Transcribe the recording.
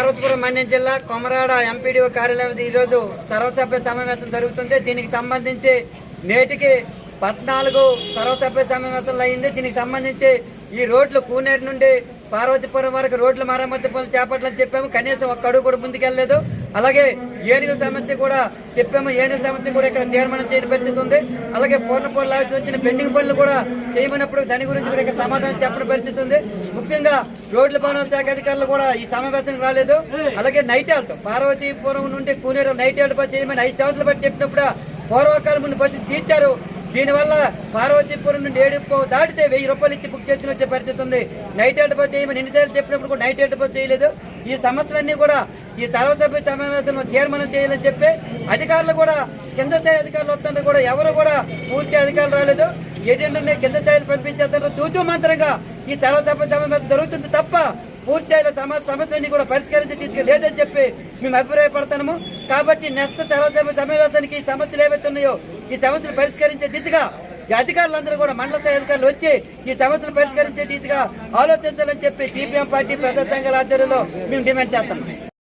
పార్వతీపురం మన్యం జిల్లా కొమరాడ ఎంపీడీఓ కార్యాలయం ఈరోజు సర్వసభ్య సమావేశం జరుగుతుంది. దీనికి సంబంధించి నేటికి పద్నాలుగు సర్వసభ్య సమావేశంలో అయింది. దీనికి సంబంధించి ఈ రోడ్లు కూనేరు నుండి పార్వతీపురం వరకు రోడ్ల మరమ్మతు పనులు చేపట్టాలని చెప్పాము. కనీసం ఒక్క అడుగు కూడా ముందుకెళ్ళలేదు. అలాగే ఏనుగుల సమస్య కూడా చెప్పాము. ఏనుగుల సమస్య కూడా ఇక్కడ తీర్మానం చేయని పరిస్థితి ఉంది. అలాగే పూర్ణపూర్ లాల్చి వచ్చిన పెండింగ్ పనులు కూడా చేయమన్నప్పుడు దాని గురించి కూడా ఇక్కడ సమాధానం చెప్పని పరిస్థితి ఉంది. ముఖ్యంగా రోడ్ల భవనాల శాఖ అధికారులు కూడా ఈ సమావేశానికి రాలేదు. అలాగే నైట్ ఆల్ట్ పార్వతీపురం నుండి కూనేరు నైట్ ఆల్ట్ బస్ చేయమని ఐదు సంవత్సరాలు బట్టి చెప్పినప్పుడు పూర్వకాలం ముందు బస్సు తీర్చారు. దీనివల్ల పార్వతీపురం నుండి ఏడుపు దాటితే వెయ్యి రూపాయలు ఇచ్చి బుక్ చేసుకుని వచ్చే పరిస్థితి ఉంది. నైట్ ఆల్ట్ బస్ చేయమని ఎన్నిసార్లు చెప్పినప్పుడు కూడా నైట్ ఆల్ట్ బస్ చేయలేదు. ఈ సమస్యలన్నీ కూడా ఈ సర్వసభ్య సమావేశంలో తీర్మానం చేయాలని చెప్పి అధికారులు కూడా కింద స్థాయి అధికారులు వస్తుంటే కూడా ఎవరు కూడా పూర్తి అధికారులు రాలేదు. ఏంటంటే కింద స్థాయిలు పంపించేస్తారు తూతూ మాత్రంగా ఈ సర్వసభ్య సమావేశం జరుగుతుంది తప్ప పూర్తి స్థాయిలో సమ సమస్యలన్నీ కూడా పరిష్కరించి తీసుకెళ్ళలేదని చెప్పి మేము అభిప్రాయపడతాము కాబట్టి నెక్స్ట్ సర్వసభ్య సమావేశానికి ఈ సమస్యలు ఏవైతే ఉన్నాయో ఈ సమస్యలు పరిష్కరించే దిశగా ఈ అధికారులందరూ కూడా మండల స్థాయి అధికారులు వచ్చి ఈ సమస్యలు పరిష్కరించే దిశగా ఆలోచించాలని చెప్పి సిపిఎం పార్టీ ప్రజా సంఘాల ఆధ్వర్యంలో మేము డిమాండ్ చేస్తాం